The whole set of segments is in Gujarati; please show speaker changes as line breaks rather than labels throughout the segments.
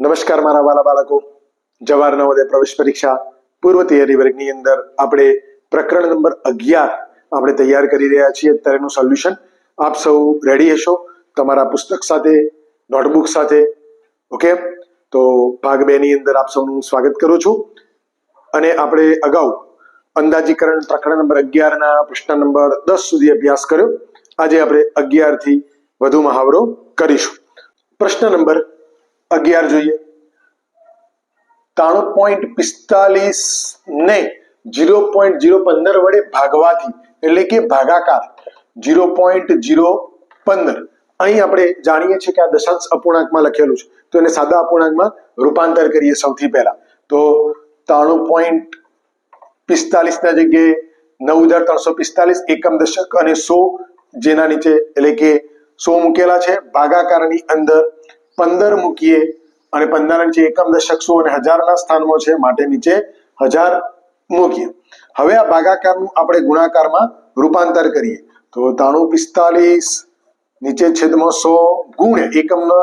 નમસ્કાર મારા વાલા બાળકો. જવાહર નવોદય પ્રવેશ પરીક્ષા પૂર્વ તૈયારી વર્ગની અંદર આપણે પ્રકરણ નંબર અગિયાર આપણે તૈયાર કરી રહ્યા છીએ. અત્યારેનું સોલ્યુશન આપ સૌ રેડી હશો? તમારા પુસ્તક સાથે નોટબુક સાથે. ઓકે તો ભાગ બે ની અંદર આપ સૌનું સ્વાગત કરું છું. અને આપણે અગાઉ અંદાજીકરણ પ્રકરણ નંબર અગિયારના પ્રશ્ન નંબર દસ સુધી અભ્યાસ કર્યો. આજે આપણે અગિયારથી વધુ મહાવરો કરીશું. પ્રશ્ન નંબર અગિયાર જોઈએ. ત્રાણું પોઈન્ટ પિસ્તાલીસ ને જીરો પોઈન્ટ જીરો પંદર વડે ભાગવાથી, એટલે કે ભાગાકાર, જીરો પોઈન્ટ જીરો પંદર. અહીં આપણે જાણીએ છીએ કે આ દશાંશ અપૂર્ણાંકમાં લખેલું છે. તો એને સાદા અપૂર્ણાંકમાં રૂપાંતર કરીએ સૌથી પહેલા. તો ત્રાણું પોઈન્ટ પિસ્તાલીસ ના જગ્યાએ નવ હજાર ત્રણસો પિસ્તાલીસ એકમ દશક અને સો જેના નીચે, એટલે કે સો મૂકેલા છે. ભાગાકારની અંદર પંદર મૂકીએ અને પંદર નીચે એકમ દશક સો અને હજારના સ્થાનમાં છે, માટે નીચે હજાર મૂકીએ. હવે આ ભાગાકારનું આપણે ગુણાકારમાં રૂપાંતર કરીએ. તો ત્રાણું પિસ્તાલીસ, નીચે છેદમાં સો ગુણ્યા એકમનો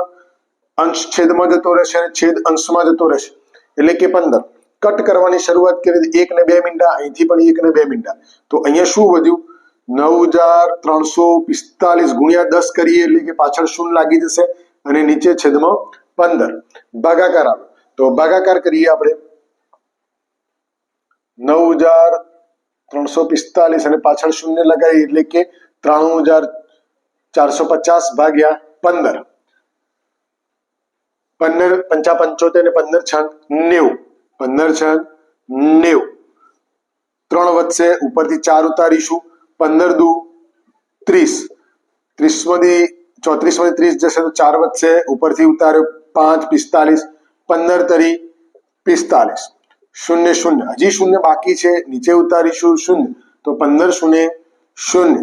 અંશ છેદમાં જતો રહેશે અને છેદ અંશમાં જતો રહેશે. એટલે કે પંદર. કટ કરવાની શરૂઆત કરી એક ને બે મિનિટા અહીંથી પણ એક ને બે મિનિટા તો અહીંયા શું વધ્યું? નવ હજાર ત્રણસો પિસ્તાલીસ ગુણ્યા દસ કરીએ એટલે કે પાછળ શૂન્ય લાગી જશે. અને નીચે છેદમાં પંદર. ભાગાકાર આવે. તો ભાગાકાર કરીએ આપણે. નવ હજાર ત્રણસો પિસ્તાલીસ અને પાછળ શૂન્ય લગાવી એટલે કે ત્રાણું હજાર ચારસો પચાસ ભાગ્યા પંદર. પંદર પંચા પંચોતેર ને પંદર છંગ નેવું. પંદર છંગ નેવું. ત્રણ વધશે, ઉપરથી ચાર ઉતારીશું. પંદર દુ ત્રીસ. ત્રીસમાંથી ચોત્રીસમાંથી ત્રીસ જશે તો ચાર વધશે. ઉપરથી ઉતાર્યો પાંચ, પિસ્તાલીસ, પંદર તરી પિસ્તાલીસ. શૂન્ય શૂન્ય. હજી શૂન્ય બાકી છે. નીચે ઉતારીશું શૂન્ય. તો પંદર શૂન્ય શૂન્ય,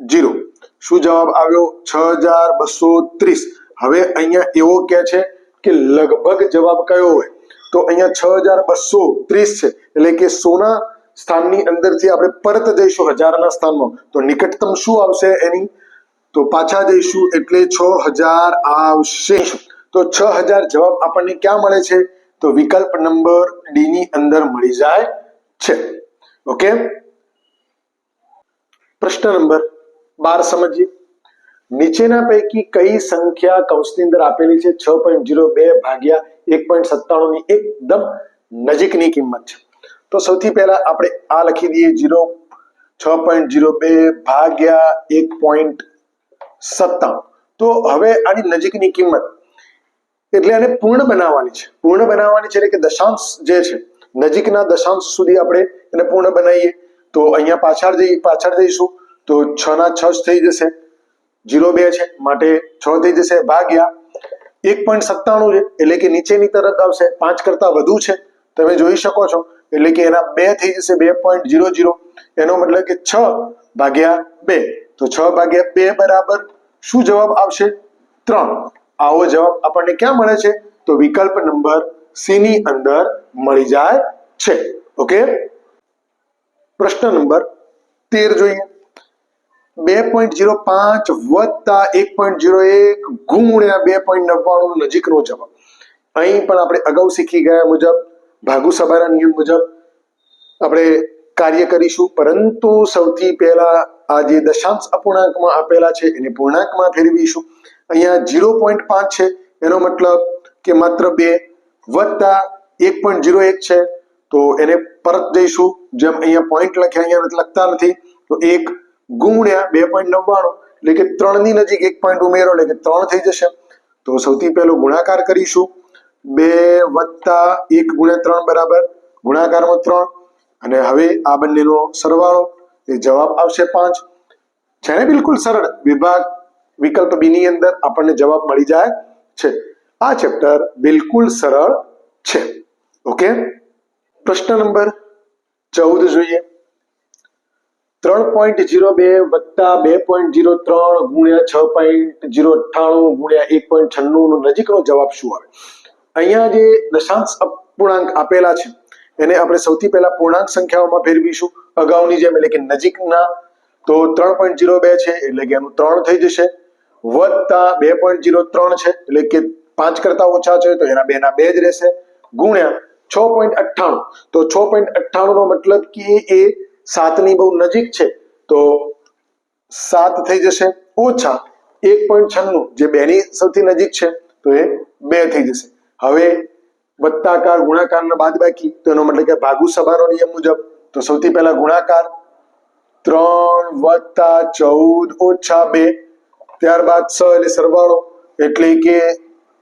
જીરો. શું જવાબ આવ્યો? છ હજાર બસો ત્રીસ. હવે અહીંયા એવો કે છે કે લગભગ જવાબ કયો હોય? તો અહીંયા છ હજાર બસો ત્રીસ છે. એટલે કે સોના સ્થાનની અંદરથી આપણે પરત જઈશું હજારના સ્થાનમાં. તો નિકટતમ શું આવશે એની? તો પાછા જઈશું એટલે છ હજાર આવશે. તો છ હજાર જવાબ આપણને ક્યાં મળે છે? તો વિકલ્પ નંબર ડી ની અંદર મળી જાય છે. ઓકે? પ્રશ્ન નંબર બાર સમજીએ. નીચેના પૈકી કઈ સંખ્યા કૌંસની અંદર આપેલી છે? છ પોઈન્ટ જીરો બે ભાગ્યા એક પોઈન્ટ સત્તાણું ની એકદમ નજીકની કિંમત છે. તો સૌથી પહેલા આપણે આ લખી દઈએ. જીરો છ પોઈન્ટ જીરો બે ભાગ્યા એક પોઈન્ટ સત્તાણું તો હવે આની નજીકની કિંમત. એટલે આને પૂર્ણ બનાવવાની છે. પૂર્ણ બનાવવાની છે એટલે કે દશાંશ જે છે, નજીકના દશાંશ સુધી આપણે એને પૂર્ણ બનાવીએ. તો અહીંયા પાછળ જઈ, પાછળ જઈશું. તો છ ના છ થઈ જશે. જીરો બે છે, માટે છ થઈ જશે ભાગ્યા એક પોઈન્ટ સત્તાણું છે. એટલે કે નીચેની તરફ આવશે. પાંચ કરતા વધુ છે. તમે જોઈ શકો છો. એટલે કે એના બે થઈ જશે બે પોઈન્ટ જીરો જીરો. એનો મતલબ કે છ ભાગ્યા બે. તો છ ભાગ્યા બે બરાબર શું જવાબ આવશે? ત્રણ. આવો જવાબ આપણને ક્યાં મળે છે? તો વિકલ્પ નંબર સી ની અંદર મળી જાય છે. ઓકે? પ્રશ્ન નંબર તેર જોઈએ. બે પોઈન્ટ જીરો પાંચ વત્તા એક પોઈન્ટ જીરો એક ગુણ્યા બે પોઈન્ટ નવ્વાણું નજીકનો જવાબ. અહીં પણ આપણે અગાઉ શીખી ગયા મુજબ, ભાગુ સભાના નિયમ મુજબ આપણે કાર્ય કરીશું. પરંતુ સૌથી પહેલા આ જે દશાંશ અપૂર્ણાંકમાં આપેલા છે, એને પૂર્ણાંકમાં ફેરવીશું. અહીંયા ઝીરો પોઈન્ટ પાંચ છે, એનો મતલબ કે માત્ર બે વત્તા એક પોઈન્ટ ઝીરો એક છે, તો એને પરત જઈશું. જેમ અહીંયા પોઈન્ટ લખ્યા, અહીંયા લખતા નથી, તો એક ગુણ્યા બે પોઈન્ટ નવ્વાણું, એટલે કે ત્રણની નજીક એક પોઈન્ટ ઉમેરો, એટલે કે ત્રણ થઈ જશે. તો સૌથી પહેલો ગુણાકાર કરીશું. બે વત્તા એક ગુણ્યા ત્રણ બરાબર ગુણાકારમાં ત્રણ, અને હવે આ બંનેનો સરવાળો એ જવાબ આવશે પાંચ. જેને બિલકુલ સરળ વિભાગ વિકલ્પ બી ની અંદર આપણને જવાબ મળી જાય છે. આ ચેપ્ટર બિલકુલ સરળ છે. ઓકે? પ્રશ્ન નંબર ચૌદ જોઈએ. ત્રણ પોઈન્ટ જીરો બે વત્તા બે પોઈન્ટ જીરો ત્રણ ગુણ્યા છ પોઈન્ટ જીરો અઠ્ઠાણું ગુણ્યા એક પોઈન્ટ છન્નું નજીકનો જવાબ શું આવે? અહીંયા જે દશાંશ અપૂર્ણાંક આપેલા છે, એને આપણે સૌથી પહેલા પૂર્ણાંક સંખ્યાઓમાં ફેરવીશું. અગાઉની જેમ એટલે કે નજીકના, તો ત્રણ પોઈન્ટ જીરો બે છે, એટલે કે એનું ત્રણ થઈ જશે. વત્તા બે પોઈન્ટ જીરો ત્રણ છે, એટલે કે પાંચ કરતા ઓછા છે, તો એના બે ના બે જ રહેશે. ગુણ્યા છ પોઈન્ટ અઠ્ઠાણું. તો છ પોઈન્ટ અઠ્ઠાણું નો મતલબ કે એ સાતની બહુ નજીક છે, તો સાત થઈ જશે. ઓછા એક પોઈન્ટ છન્નું, જે બેની સૌથી નજીક છે, તો એ બે થઈ જશે. હવે વત્તાકાર ગુણાકારના બાદ બાકી તો એનો મતલબ કે ભાગુ સભાનો નિયમ મુજબ તો સૌથી પહેલા ગુણાકાર ત્રણ વત્તા ચૌદ ઓછા બે, ત્યારબાદ સ એટલે સરવાળો, એટલે કે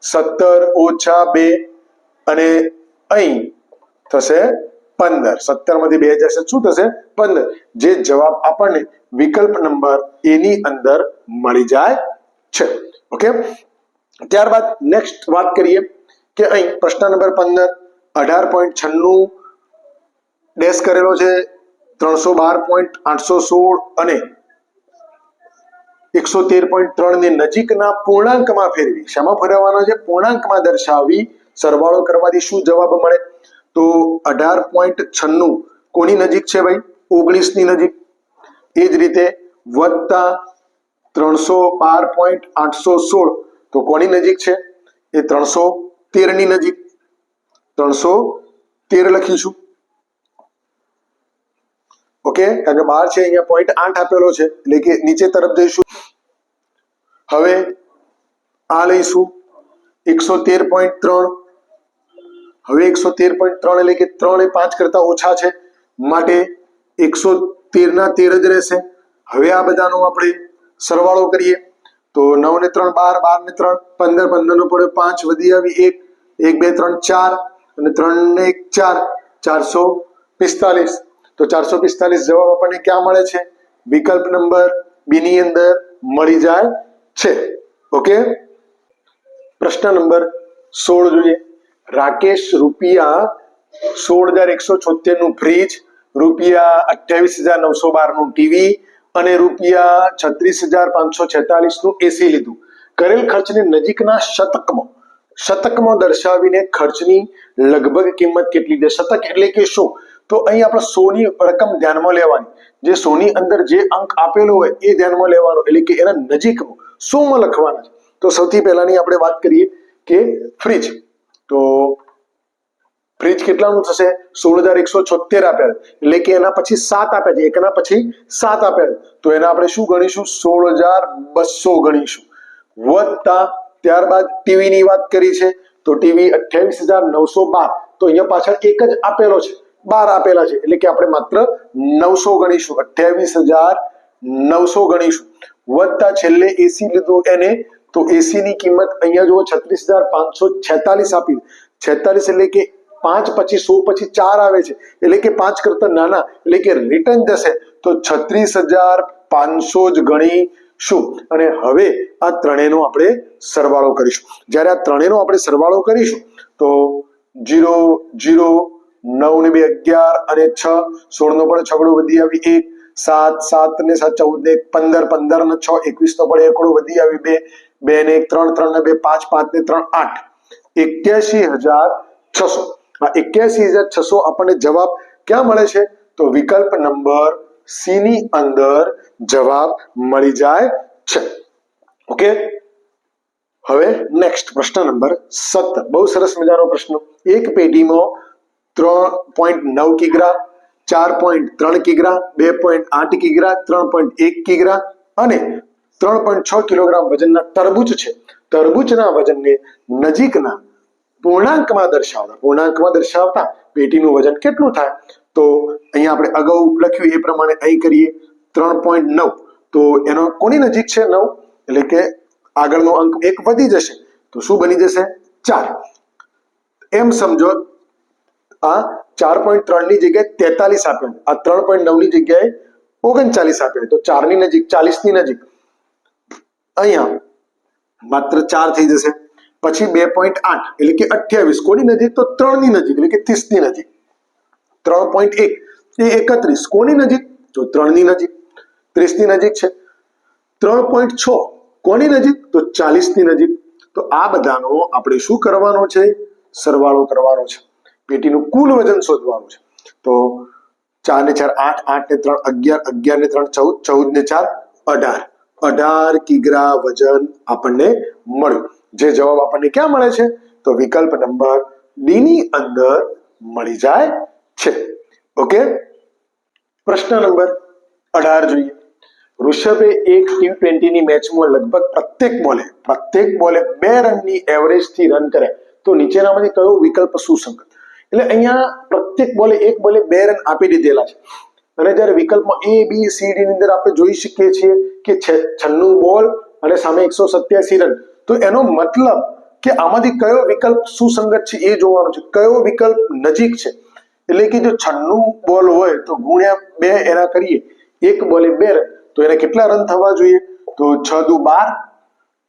સત્તર ઓછા બે અને અહીં થશે પંદર. સત્તરમાંથી બે જશે. શું થશે? પંદર. જે જવાબ આપણને વિકલ્પ નંબર એની અંદર મળી જાય છે. ઓકે? ત્યારબાદ નેક્સ્ટ વાત કરીએ કે અહીં પ્રશ્ન નંબર પંદર, અઢાર પોઈન્ટ છન્નું ડેશ કરેલો છે ત્રણસો બાર પોઈન્ટ આઠસો સોળ અને એકસો તેર પોઈન્ટ ત્રણની નજીકના પૂર્ણાંકમાં ફેરવી. શામાં ફેરવવાનો છે? પૂર્ણાંકમાં દર્શાવી સરવાળો કરવાથી શું જવાબ મળે? તો અઢાર પોઈન્ટ છન્નું કોની નજીક છે ભાઈ? ઓગણીસની નજીક. એ જ રીતે વત્તા ત્રણસો બાર પોઈન્ટ આઠસો સોળ. તો કોની નજીક છે? એ ત્રણસો તેરની નજીક. ત્રણસો તેર લખીશું. ઓકે, કારણ કે બાર છે, અહીંયા પોઈન્ટ આઠ આપેલો છે. એટલે કે નીચે તરફ જઈશું. હવે આ લઈશું. એકસો તેર પોઈન્ટ ત્રણ. હવે એકસો તેર પોઈન્ટ ત્રણ એટલે કે ત્રણ એ પાંચ કરતા ઓછા છે. માટે એકસો તેર ના તેર જ રહેશે. હવે આ બધાનો આપણે સરવાળો કરીએ. તો નવ ને ત્રણ બાર બાર ને ત્રણ પંદર પંદર નો પડે પાંચ, વધી આવી એક. એક, બે, ત્રણ, ચાર. અને ત્રણ ને એક, ચાર. ચારસો પિસ્તાલીસ. તો ચારસો પિસ્તાલીસ જવાબ આપણને ક્યાં મળે છે? વિકલ્પ નંબર બી ની અંદર મળી જાય છે. ઓકે પ્રશ્ન નંબર સોળ જોઈએ. રાકેશ રૂપિયા સોળ હજાર એકસો છોતેરનું ફ્રીજ રૂપિયા અઠ્યાવીસ હજાર નવસો બારનું ટીવી અને રૂપિયા છત્રીસ હજાર પાંચસો છેતાલીસનું એસી લીધું. કરેલ ખર્ચને નજીકના શતકમાં શતકમાં દર્શાવીને ખર્ચની લગભગ કિંમત કેટલી છે? શતક એટલે કે શું? તો અહીં આપણે સોની રકમ ધ્યાનમાં લેવાની. જે સોની અંદર જે અંક આપેલો હોય એ ધ્યાનમાં લેવાનો. એટલે કે એના નજીકમાં સોમાં લખવાના છે. તો સૌથી પહેલાની આપણે વાત કરીએ કે ફ્રીજ. તો ફ્રીજ કેટલાનું થશે? સોળ હજાર એકસો છોતેર આપ્યા એટલે કે એના પછી સાત આપ્યા છે. એકના પછી સાત આપ્યા તો એના આપણે શું ગણીશું? સોળ હજાર બસો ગણીશું. વત્તા ત્યારબાદ ટીવી ની વાત કરી છે. તો ટીવી અઠ્યાવીસ હજાર નવસો બાર. તો અહીંયા પાછળ એક જ આપેલો છે. બાર આપેલા છે. એટલે કે આપણે માત્ર નવસો ગણીશું, અઠ્યાવીસ હજાર નવસો ગણીશું. વધતા છેલ્લે એસી લીધું એને, તો એસી ની કિંમત અહીંયા જુઓ, છત્રીસ હજાર પાંચસો છેતાલીસ આપી. છેતાલીસ એટલે કે પાંચ પછી સો પછી ચાર આવે છે. એટલે કે પાંચ કરતા નાના, એટલે કે રિટર્ન જશે. તો છત્રીસ હજાર પાંચસો જ ગણી શું અને હવે આ ત્રણેયનો આપણે સરવાળો કરીશું. જ્યારે આ ત્રણેયનો આપણે સરવાળો કરીશું, તો જીરો જીરો નવ ને બે અગિયાર અને છ સોળ નો પણ છગડો વધી આવી એક, સાત સાત ને સાત ચૌદ ને એક, પંદર પંદર ને છ એકવીસ નો પણ એકડો વધી આવી બે બે ને એક, ત્રણ ત્રણ ને બે, પાંચ પાંચ ને ત્રણ, આઠ. એક્યાસી હજાર છસો. આ એક્યાસી હજાર છસો આપણને જવાબ ક્યાં મળે છે? તો વિકલ્પ નંબર સી ની અંદર જવાબ મળી જાય છે. ઓકે? હવે નેક્સ્ટ પ્રશ્ન નંબર સત્તર. બહુ સરસ મજાનો પ્રશ્ન. એક પેઢીમાં ત્રણ પોઈન્ટ નવ કિગ્રા, ચાર પોઈન્ટ ત્રણ કિગ્રા, બે પોઈન્ટ આઠ કિગ્રા, ત્રણ પોઈન્ટ એક કિગ્રા અને ત્રણ પોઈન્ટ છ કિલોગ્રામ વજનના તરબૂચ છે. તરબૂચના વજનને નજીકના પૂર્ણાંકમાં દર્શાવતા પૂર્ણાંકમાં દર્શાવતા પેટીનું વજન કેટલું થાય? તો અહીંયા આપણે અગાઉ લખ્યું એ પ્રમાણે અહીં કરીએ, ત્રણ પોઈન્ટ નવ. તો એનો કોની નજીક છે નવ? એટલે કે આગળનો અંક એક વધી જશે. તો શું બની જશે? ચાર. એમ સમજો આ ચાર પોઈન્ટ ત્રણની જગ્યાએ તેતાલીસ આપે. આ ત્રણ પોઈન્ટ નવની જગ્યાએ ઓગણચાલીસ આપે. તો ચારની નજીક ચાલીસની નજીક. અહીંયા માત્ર ચાર થઈ જશે. પછી બે પોઈન્ટ આઠ, એટલે કે અઠ્યાવીસ. કોની નજીક? તો ત્રણની નજીક, એટલે કે ત્રીસની નજીક. ત્રણ પોઈન્ટ એક, એ એકત્રીસ. કોની નજીક? તો ત્રણની નજીક. ત્રીસની નજીક છે. ત્રણ પોઈન્ટ છ, કોની નજીક? તો ચાલીસની નજીક. તો આ બધાનો આપણે શું કરવાનો છે? સરવાળો કરવાનો છે. પેટીનું કુલ વજન શોધવાનું છે. તો ચાર ને ચાર આઠ આઠ ને ત્રણ અગિયાર અગિયાર ને ત્રણ ચૌદ ચૌદ ને ચાર અઢાર. અઢાર કિગ્રા વજન આપણને મળ્યું. જે જવાબ આપણને ક્યાં મળે છે? તો વિકલ્પ નંબર ડી ની અંદર મળી જાય છે. ઓકે? પ્રશ્ન નંબર અઢાર જોઈએ. ઋષભે એક ટી ટ્વેન્ટીની મેચમાં લગભગ પ્રત્યેક બોલે પ્રત્યેક બોલે બે રનની એવરેજથી રન કર્યા તો નીચેનામાંથી કયો વિકલ્પ સુસંગત? એટલે અહીંયા પ્રત્યેક બોલે એક બોલે બે રન આપી દીધેલા છે. અને જ્યારે વિકલ્પમાં એ બી સી ડી ની અંદર આપણે જોઈ શકીએ છીએ કે છન્નું બોલ અને સામે એકસો સત્યાસી રન. તો એનો મતલબ કે આમાંથી કયો વિકલ્પ સુસંગત છે એ જોવાનું છે. કયો વિકલ્પ નજીક છે. એટલે કે જો છન્નું બોલ હોય તો ગુણ્યા બે એના કરીએ. એક બોલે બે રન. તો એને કેટલા રન થવા જોઈએ? તો છ દુ બાર,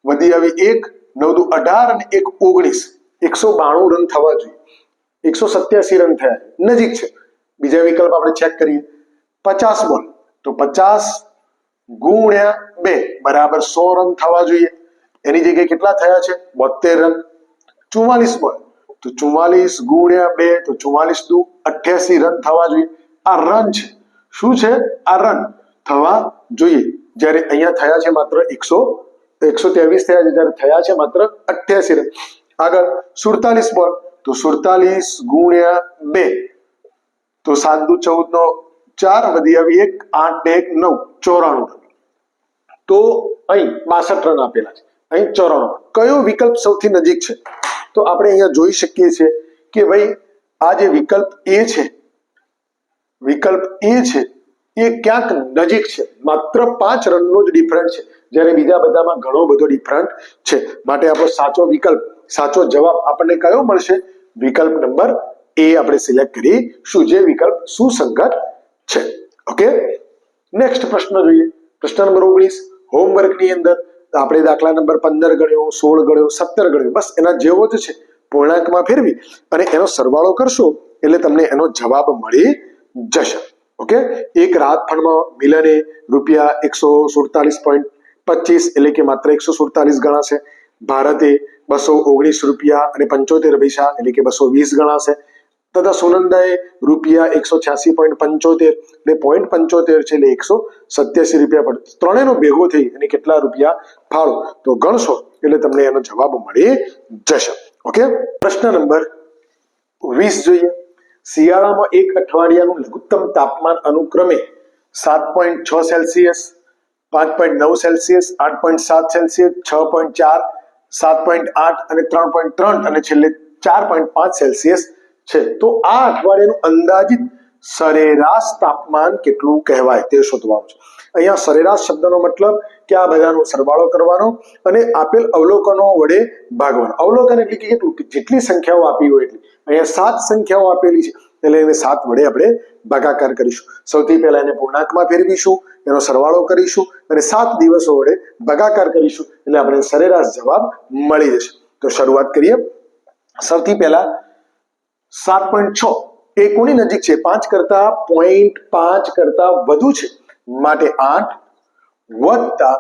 વધી આવી એક નવ દુ અઢાર અને એક ઓગણીસ. એકસો બાણું રન થવા જોઈએ. એકસો સત્યાસી રન થયા નજીક છે બીજા વિકલ્પ આપણે ચેક કરીએ પચાસ બોલ તો પચાસ ગુણ્યા બે બરાબર સો રન થવા જોઈએ એની જગ્યાએ કેટલા થયા છે બોતેર રન ચુમ્માલીસ બોલ તો ચુમ્માલીસ ગુણ્યા બે તો ચુમ્માલીસ દુ અઠ્યાસી રન થવા જોઈએ આ રન છે શું છે આ રન થવા જોઈએ જ્યારે અહીંયા થયા છે માત્ર એકસો એકસો ત્રેવીસ થયા છે, જ્યારે થયા છે માત્ર અઠ્યાસી રન. આગળ સુડતાલીસ બોલ તો સુડતાલીસ ગુણ્યા બે. તો સાત દુ ચૌદ નો ચાર વધી આવી એક, આઠ એક, નવ, ચોરાણું. તો અહીં બાસઠ રન આપેલા છે. અહીં ચોરાણું. કયો વિકલ્પ સૌથી નજીક છે? તો આપણે અહીંયા જોઈ શકીએ છીએ કે ભાઈ, આ જે વિકલ્પ એ છે, વિકલ્પ એ છે, એ ક્યાંક નજીક છે. માત્ર પાંચ રનનો જ ડિફરન્ટ છે. જ્યારે બીજા બધામાં ઘણો બધો ડિફરન્ટ છે. માટે આપણો સાચો વિકલ્પ, સાચો જવાબ આપણને કયો મળશે? વિકલ્પ નંબર એ આપણે સિલેક્ટ કરીશું જે વિકલ્પ સુસંગત છે. ઓકે નેક્સ્ટ પ્રશ્ન જોઈએ. પ્રશ્ન નંબર ઓગણીસ હોમવર્કની અંદર આપણે દાખલા નંબર પંદર ગણ્યો, સોળ ગણ્યો, સત્તર ગણ્યો. બસ એના જેવો જ છે. પૂર્ણાંકમાં ફેરવી અને એનો સરવાળો કરશો એટલે તમને એનો જવાબ મળી જશે. ઓકે એક રાહત ફંડમાં મિલને રૂપિયા એકસો સુડતાલીસ પોઈન્ટ પચીસ એટલે કે માત્ર એકસો સુડતાલીસ ગણાશે. ભારતે બસો ઓગણીસ રૂપિયા અને પંચોતેર પૈસા, એટલે કે બસો વીસ ગણાશે. તથા સુનંદાએ રૂપિયા એકસો છ્યાસી પોઈન્ટ પંચોતેર એટલે પોઈન્ટ પંચોતેર છે, એટલે એકસો સત્યાસી રૂપિયા પડે ત્રણેયનો ભેગો થઈ અને કેટલા રૂપિયા ફાળો. તો ગણશો, એટલે તમને એનો જવાબ મળી જશે. ઓકે? પ્રશ્ન નંબર વીસ જોઈએ. શિયાળામાં એક અઠવાડિયાનું લઘુત્તમ તાપમાન અનુક્રમે સાત પોઈન્ટ છ સેલ્સિયસ, પાંચ પોઈન્ટ નવ સેલ્સિયસ, આઠ પોઈન્ટ સાત સેલ્સિયસ, છ પોઈન્ટ ચાર સાત પોઈન્ટ આઠ અને ત્રણ પોઈન્ટ ત્રણ અને છેલ્લે ચાર પોઈન્ટ પાંચ સેલ્સિયસ છે. તો આ અઠવાડિયાનું અંદાજિત સરેરાશ તાપમાન કેટલું કહેવાય તે શોધવાનું છે. અહીંયા સરેરાશ શબ્દનો મતલબ કે આ બધાનો સરવાળો કરવાનો અને આપેલ અવલોકનો વડે ભાગવાનો. અવલોકન એટલે કે કેટલું? જેટલી સંખ્યાઓ આપી હોય એટલી. અહીંયા સાત સંખ્યાઓ આપેલી છે. એટલે એને સાત વડે આપણે ભાગાકાર કરીશું. સૌથી પહેલા એને પૂર્ણાંકમાં ફેરવીશું. એનો સરવાળો કરીશું અને સાત દિવસો વડે ભાગાકાર કરીશું એટલે આપણે સરેરાશ જવાબ મળી જશે. તો શરૂઆત કરીએ. સૌથી પહેલા સાત પોઈન્ટ છ. એ કોની નજીક છે? પાંચ કરતા પોઈન્ટ પાંચ કરતા વધુ છે. માટે આઠ વત્તા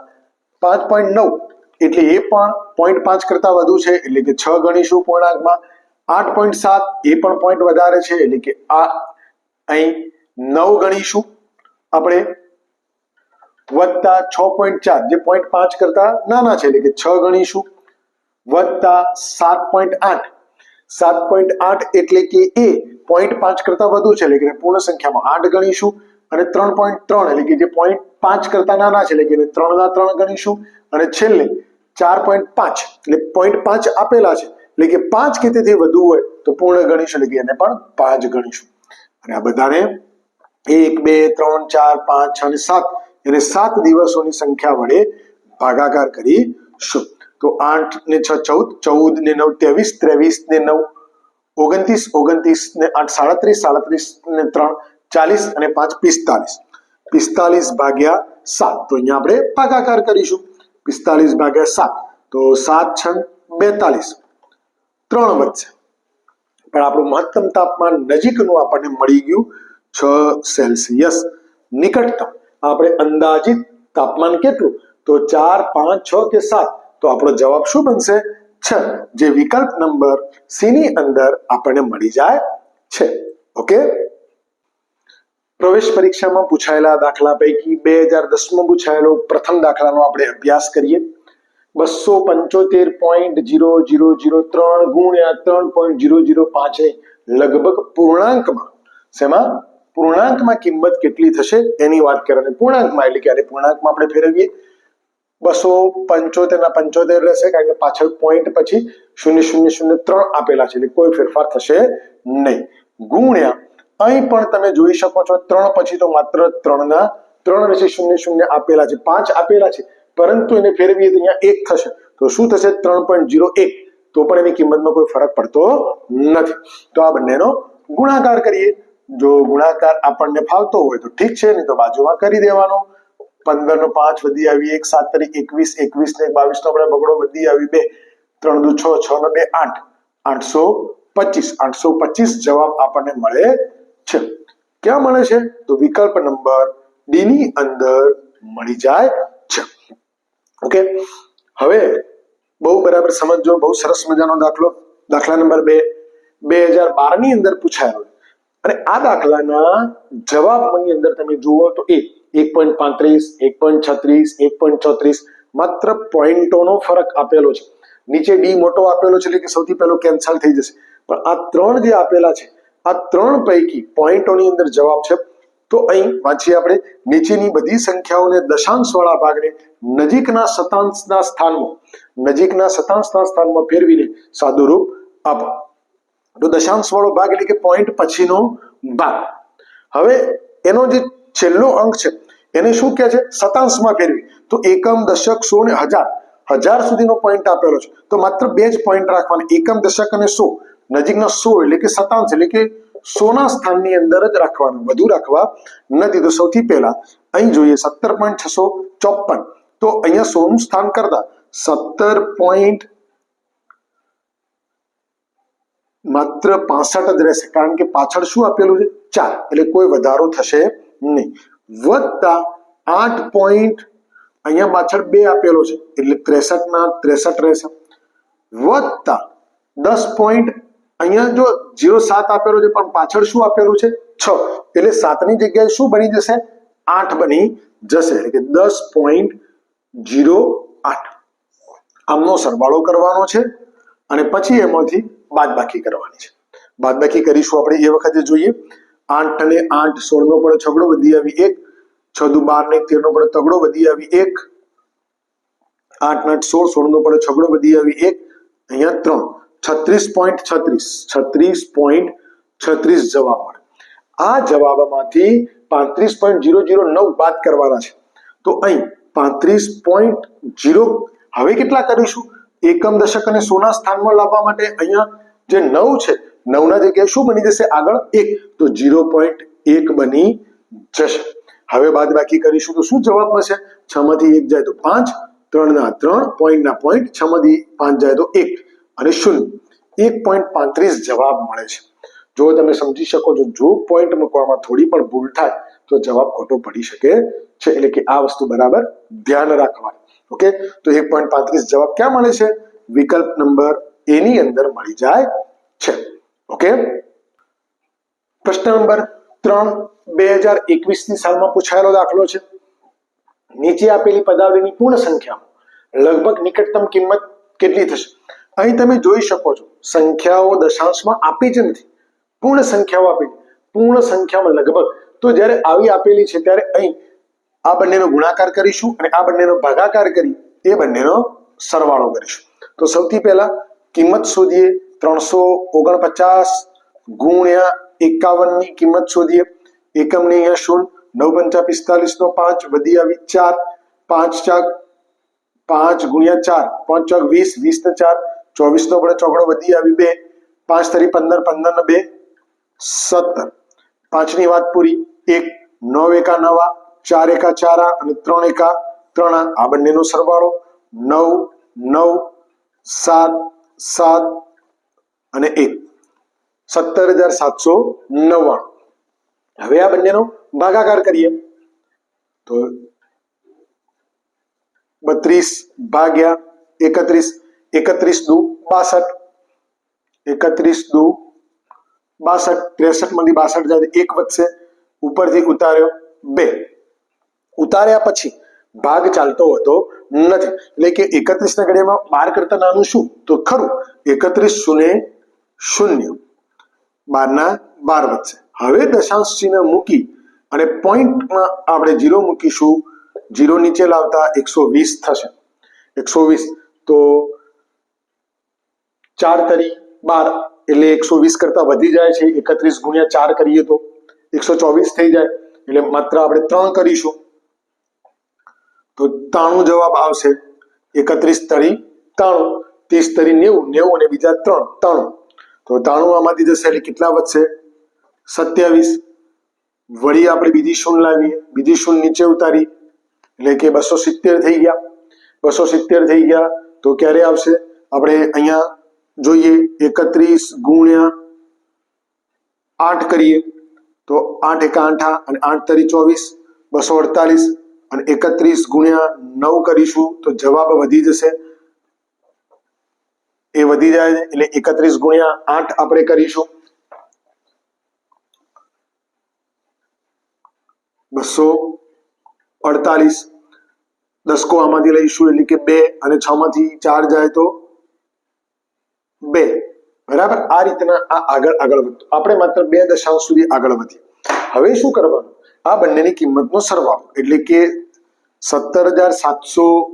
પાંચ પોઈન્ટ નવ. એટલે એ પણ પોઈન્ટ પાંચ કરતા વધુ છે. એટલે કે છ ગણીશું પૂર્ણાંકમાં. આઠ પોઈન્ટ સાત એ પણ પોઈન્ટ વધારે છે. એટલે કે આ અહીં નવ ગણીશું. આપણે વત્તા છ પોઈન્ટ ચાર, જે પોઈન્ટ પાંચ કરતા નાના છે, એટલે કે છ ગણીશું. વત્તા સાત પોઈન્ટ આઠ. સાત પોઈન્ટ આઠ એટલે કે એ પોઈન્ટ પાંચ કરતા વધુ છે, એટલે કે પૂર્ણ સંખ્યામાં આઠ ગણીશું અને ત્રણ પોઈન્ટ ત્રણ, એટલે કે જે પોઈન્ટ પાંચ કરતા નાના છે, એટલે કે એને ત્રણના ત્રણ ગણીશું. અને છેલ્લે ચાર પોઈન્ટ પાંચ, એટલે પોઈન્ટ પાંચ આપેલા છે, એટલે કે પાંચ કે તેથી વધુ હોય તો પૂર્ણ ગણીશું, એટલે કે એને પણ પાંચ ગણીશું. અને આ બધાને એક, બે, ત્રણ, ચાર, પાંચ, છ અને સાત એને સાત દિવસોની સંખ્યા વડે ભાગાકાર કરીશું તો આઠ ને છ, ચૌદ ચૌદ ને નવ, ત્રેવીસ ત્રેવીસ ને નવ, ઓગણત્રીસ ઓગણત્રીસ ને આઠ, સાડત્રીસ સાડત્રીસ ને ત્રણ, ચાલીસ અને પાંચ, પિસ્તાલીસ. પિસ્તાલીસ ભાગ્યા સાત. તો અહીંયા આપણે ભાગાકાર કરીશું. પિસ્તાલીસ ભાગ્યા સાત. તો સાત છ બેતાલીસ. ત્રણ વધશે પણ આપણું મહત્તમ તાપમાન નજીકનું આપણને મળી ગયું છ સેલ્સિયસ નિકટતમ. આપણે અંદાજિત તાપમાન કેટલું? તો ચાર, પાંચ, છ કે સાત? તો આપણો જવાબ શું બનશે? છ. જે વિકલ્પ નંબર સી ની અંદર આપણને મળી જાય છે. ઓકે? પ્રવેશ પરીક્ષામાં પૂછાયેલા દાખલા પૈકી બે હજાર દસમાં પૂછાયેલો પ્રથમ દાખલાનો આપણે અભ્યાસ કરીએ. બસો પંચોતેર પોઈન્ટ જીરો જીરો જીરો ત્રણ ગુણ્યા ત્રણ પોઈન્ટ જીરો જીરો પાંચે લગભગ પૂર્ણાંકમાં. શેમાં? પૂર્ણાંકમાં કિંમત કેટલી થશે એની વાત કરવાની પૂર્ણાંકમાં, એટલે કે આને પૂર્ણાંકમાં આપણે ફેરવીએ. બસો પંચોતેર ના પંચોતેર રહેશે, કારણ કે પાછળ પોઈન્ટ પછી શૂન્ય શૂન્ય શૂન્ય ત્રણ આપેલા છે, એટલે કોઈ ફેરફાર થશે નહીં. ગુણ્યા, અહીં પણ તમે જોઈ શકો છો, ત્રણ પછી તો માત્ર ત્રણના ત્રણ વિશે શૂન્ય શૂન્ય આપેલા છે, પાંચ આપેલા છે, પરંતુ એને ફેરવીએ તો અહીંયા એક થશે. તો શું થશે? ત્રણ પોઈન્ટ જીરો એક. તો પણ એની કિંમતમાં કોઈ ફરક પડતો નથી. તો આ બંનેનો ગુણાકાર કરીએ. જો ગુણાકાર આપણને ફાવતો હોય તો ઠીક છે, નહીં તો બાજુમાં કરી દેવાનો. પંદર નો પાંચ વધી આવી, એક સાત તારીખ એકવીસ એકવીસ ને બાવીસ નો આપણે બગડો વધી આવી બે. ત્રણ દુ છ છ ને બે, આઠ. આઠસો પચીસ. આઠસો પચીસ જવાબ આપણને મળે છે. ક્યાં મળે છે? તો વિકલ્પ નંબર ડી ની અંદર મળી જાય છે. ઓકે? હવે બહુ બરાબર સમજજો, બહુ સરસ મજાનો દાખલો. દાખલા નંબર બે. બે હજાર બારની અંદર પૂછાયો અને આ દાખલાના જવાબની અંદર તમે જુઓ તો એ એક પોઈન્ટ પાંત્રીસ, એક પોઈન્ટ છત્રીસ, એક પોઈન્ટ ચોત્રીસ માત્ર પોઈન્ટોનો ફરક આપેલો છે. નીચે ડી મોટો આપેલો છે એટલે કે સૌથી પહેલો કેન્સલ થઈ જશે. પણ આ ત્રણ જે આપેલા છે, આ ત્રણ પૈકી પોઈન્ટોની અંદર જવાબ છે. તો અહીં વાંચીએ આપણે. નીચેની બધી સંખ્યાઓને દશાંશ વાળા ભાગને નજીકના સતાંશના સ્થાનમાં, નજીકના સતાંશના સ્થાનમાં ફેરવીને સાદુરૂપ આપો. તો દશાંશ વાળો ભાગ એટલે કે પોઈન્ટ પછીનો ભાગ. હવે એનો જે છેલ્લો અંક છે, એને શું કહે છે? શતાંશમાં ફેરવી. તો એકમ, દશક, સો ને હજાર. હજાર સુધીનો પોઈન્ટ આપેલો છે. તો માત્ર બે જ પોઈન્ટ રાખવાના. એકમ, દશક અને સો. નજીકના સો એટલે કે શતાંશ એટલે કે સોના સ્થાનની અંદર જ રાખવાનું. વધુ રાખવા નથી. તો સૌથી પહેલા અહીં જોઈએ સત્તર પોઈન્ટ છસો ચોપન તો અહીંયા સોનું સ્થાન કરતા સત્તર પોઈન્ટ માત્ર પાસઠ જ રહેશે. કારણ કે પાછળ શું આપેલું છે? ચાર. એટલે કોઈ વધારો થશે નહીં. વત્તા આઠ પોઈન્ટ અહીંયા પાછળ બે આપેલો છે. એટલે ત્રેસઠ ના ત્રેસઠ રહેશે. વત્તા દસ પોઈન્ટ અહીંયા જો જીરો સાત આપેલો છે, પણ પાછળ શું આપેલું છે? છ. એટલે સાતની જગ્યાએ શું બની જશે? આઠ બની જશે. એટલે કે દસ પોઈન્ટ જીરો આઠ. આમનો સરવાળો કરવાનો છે. અને પછી એમાંથી બાદબાકી કરવાની છે. બાદબાકી કરીશું આપણે એ વખતે જોઈએ. આઠ અને આઠ સોળ નો પડે છગડો વધી આવી એક. છ દુ બાર ને તેર નો પડે તગડો વધી આવી એક. આઠ આઠ સોળ સોળ નો પડે છગડો વધી આવી એક. અહીંયા ત્રણ. છત્રીસ પોઈન્ટ છત્રીસ. છત્રીસ પોઈન્ટ છત્રીસ જવાબ મળે. આ જવાબમાંથી પાંત્રીસ પોઈન્ટ જીરો જીરો નવ બાદ કરવાના છે. તો અહીં પાંત્રીસ પોઈન્ટ જીરો હવે કેટલા કરીશું? એકમ દશક અને સોના સ્થાનમાં લાવવા માટે અહીંયા જે નવ છે, નવના જગ્યાએ શું બની જશે આગળ? એક. તો ઝીરો પોઈન્ટ એક બની જશે. હવે બાદ બાકી કરીશું તો શું જવાબ મળશે? છ માંથી એક જાય તો પાંચ ત્રણ ના ત્રણ પોઈન્ટ ના પોઈન્ટ, છ માંથી પાંચ જાય તો એક. અને શૂન્ય. એક પોઈન્ટ પાંત્રીસ જવાબ મળે છે. જો તમે સમજી શકો છો, જો પોઈન્ટ મૂકવામાં થોડી પણ ભૂલ થાય, તો જવાબ ખોટો પડી શકે છે. એટલે કે આ વસ્તુ બરાબર ધ્યાન રાખવાની. ઓકે તો એક પોઈન્ટ પાંત્રીસ જવાબ ક્યાં મળે છે? વિકલ્પ નંબર એ ની અંદર મળી જાય છે. ઓકે પ્રશ્ન નંબર ત્રણ, બે હજાર સાલમાં પૂછાયેલો દાખલો છે. નીચે આપેલી પદાવલીની પૂર્ણ સંખ્યામાં લગભગ નિકટતમ કિંમત કેટલી થશે? અહીં તમે જોઈ શકો છો, સંખ્યાઓ દશાંશમાં આપી જ નથી. પૂર્ણ સંખ્યાઓ આપી. પૂર્ણ સંખ્યામાં લગભગ. તો જ્યારે આવી આપેલી છે, ત્યારે અહીં આ બંનેનો ગુણાકાર કરીશું અને આ બંનેનો ભાગાકાર કરી એ બંનેનો સરવાળો કરીશું. તો સૌથી પહેલા કિંમત શોધીએ ત્રણસો ઓગણપચાસ ગુણ્યા એકાવનની કિંમત શોધીએ. એકમની અહીંયા શૂન્ય નવ પંચા પિસ્તાલીસ નો પાંચ, વધી આવી ચાર, પાંચ ચાર, પાંચ ગુણ્યા ચાર, પાંચ ચોક વીસ વીસ ને ચાર ચોવીસ નો પડે ચોકડો વધી આવી બે, પાંચ તરી પંદર પંદર ને બે, સત્તર. પાંચની વાત પૂરી, એક, નવ એકા નવા ચાર એકા ચારા અને ત્રણ એકા ત્રણ આ બંનેનો સરવાળો. નવ નવ, સાત સાત અને એક. સત્તર હજાર સાતસો નવ્વાણું. હવે આ બંનેનો ભાગાકાર કરીએ. તો બત્રીસ ભાગ્યા એકત્રીસ. એકત્રીસ દુ બાસઠ. એકત્રીસ દુ બાસઠ. ત્રેસઠમાંથી બાસઠ જાય એક વધશે. ઉપરથી ઉતાર્યો બે. ઉતાર્યા પછી ભાગ ચાલતો હોતો નથી. એટલે કે એકત્રીસ ના ઘડિયામાં બાર કરતા નાનું શું? તો ખરું, એકત્રીસ શૂન્ય શૂન્ય. બારના બાર વધશે. હવે દશાંશ ચિહ્ન મૂકી અને પોઈન્ટમાં આપણે જીરો મૂકીશું. જીરો નીચે લાવતા એકસો વીસ થશે. એકસો વીસ, તો ચાર તરી બાર, એટલે એકસો વીસ કરતા વધી જાય છે. એકત્રીસ ગુણ્યા ચાર કરીએ તો એકસો ચોવીસ થઈ જાય. એટલે માત્ર આપણે ત્રણ કરીશું. તો ત્રાણું જવાબ આવશે. એકત્રીસ તરી ત્રાણું, ત્રીસ તરી નેવું નેવું અને બીજા ત્રણ, ત્રાણું. તો ત્રાણું આમાંથી જશે એટલે કેટલા વધશે? સત્યાવીસ. વળી આપણે બીજી શૂન લાવીએ. બીજી શૂન નીચે ઉતારી. એટલે કે બસો સિત્તેર થઈ ગયા. બસો સિત્તેર થઈ ગયા. તો ક્યારે આવશે? આપણે અહીંયા જોઈએ. એકત્રીસ ગુણ્યા આઠ કરીએ. તો આઠ એકા આઠા અને આઠ તરી ચોવીસ. બસો અડતાલીસ. અને એકત્રીસ ગુણ્યા નવ કરીશું તો જવાબ વધી જશે. એ વધી જાય એટલે એકત્રીસ ગુણ્યા આઠ આપણે કરીશું. બસો અડતાલીસ. દસકો આમાંથી લઈશું, એટલે કે બે અને છ માંથી ચાર જાય તો બે. બરાબર? આ રીતના આ આગળ આગળ વધતું. આપણે માત્ર બે દશાંશ સુધી આગળ વધીએ. હવે શું કરવાનું? આ બંનેની કિંમતનો સરવાળો. એટલે કે સત્તર હજાર સાતસો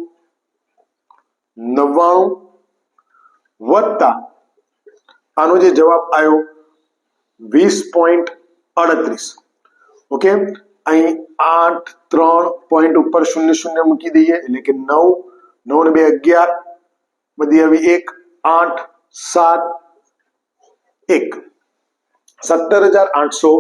નવ્વાણું વત્તા આનો જે જવાબ આવ્યો, વીસ પોઈન્ટ અડત્રીસ. ઓકે? અહીં આઠ, ત્રણ પોઈન્ટ ઉપર શૂન્ય શૂન્ય મૂકી દઈએ. એટલે કે નવ નવ ને બે અગિયાર, બધી આવી એક, આઠ, સાત, એક. સત્તર હજાર આઠસો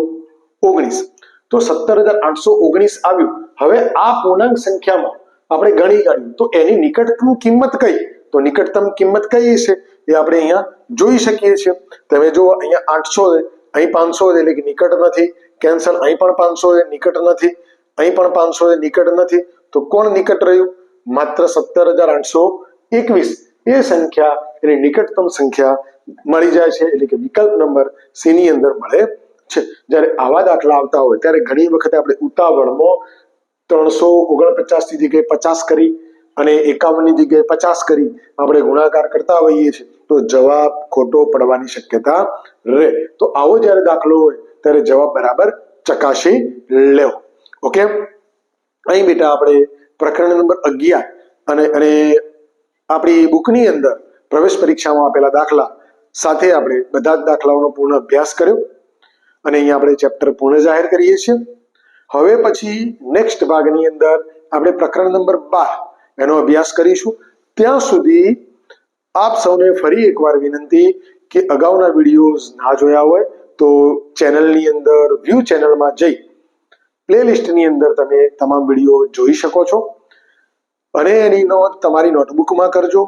ઓગણીસ. તો સત્તર હજાર આઠસો ઓગણીસ આવ્યું. હવે આ પૂર્ણાંક સંખ્યામાં આપણે ગણી કાઢ્યું તો એની નિકટતમ કિંમત કઈ? તો નિકટતમ કિંમત કઈ છે? એ આપણે અહીંયા જોઈ શકીએ છીએ. તમે જુઓ, અહીંયા આઠસો છે, અહીં પાંચસો છે, એટલે કે નિકટ નથી. કેન્સલ, અહીં પણ પાંચસો છે, નિકટ નથી. અહીં પણ પાંચસો છે, નિકટ નથી. તો કોણ નિકટ રહ્યું? માત્ર સત્તર હજાર આઠસો એકવીસ. એ સંખ્યા, એની નિકટતમ સંખ્યા મળી જાય છે. એટલે કે વિકલ્પ નંબર સી ની અંદર મળે છે. જ્યારે આવા દાખલા આવતા હોય, ત્યારે ઘણી વખતે આપણે ઉતાવળમાં ત્રણસો ઓગણપચાસની જગ્યાએ પચાસ કરી અને એકાવનની જગ્યાએ પચાસ કરી આપણે ગુણાકાર કરતા હોઈએ છીએ. તો જવાબ ખોટો પડવાની શક્યતા રહે. તો આવો જ્યારે દાખલો હોય, ત્યારે જવાબ બરાબર ચકાસી લેવો. ઓકે? અહીં બેટા આપણે પ્રકરણ નંબર અગિયાર અને અને આપણી બુકની અંદર પ્રવેશ પરીક્ષામાં આપેલા દાખલા સાથે આપણે બધા જ દાખલાઓનો પૂર્ણ અભ્યાસ કર્યો. અને અહીંયા આપણે ચેપ્ટર પૂર્ણ જાહેર કરીએ છીએ. હવે પછી નેક્સ્ટ ભાગની અંદર આપણે પ્રકરણ નંબર બાર એનો અભ્યાસ કરીશું. ત્યાં સુધી આપ સૌને ફરી એકવાર વિનંતી કે અગાઉના વિડીયોઝ ના જોયા હોય તો ચેનલની અંદર વ્યૂ ચેનલમાં જઈ પ્લેલિસ્ટની અંદર તમે તમામ વીડિયો જોઈ શકો છો. અને એની નોંધ તમારી નોટબુકમાં કરજો.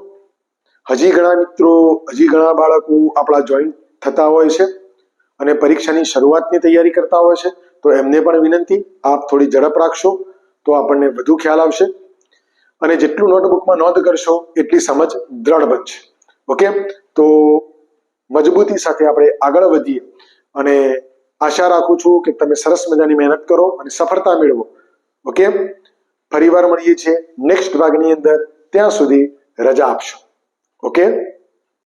હજી ઘણા મિત્રો, હજી ઘણા બાળકો આપણા જોઈન થતા હોય છે. અને પરીક્ષાની શરૂઆતની તૈયારી કરતા હોય છે, તો એમને પણ વિનંતી, આપ થોડી ઝડપ રાખશો, તો આપણને વધુ ખ્યાલ આવશે. અને જેટલું નોટબુકમાં નોંધ કરશો, એટલી સમજ દ્રઢ બનશે. ઓકે? તો મજબૂતી સાથે આપણે આગળ વધીએ. અને આશા રાખું છું કે તમે સરસ મજાની મહેનત કરો અને સફળતા મેળવો. ઓકે? ફરીવાર મળીએ છીએ નેક્સ્ટ ભાગની અંદર. ત્યાં સુધી રજા આપશો. ઓકે?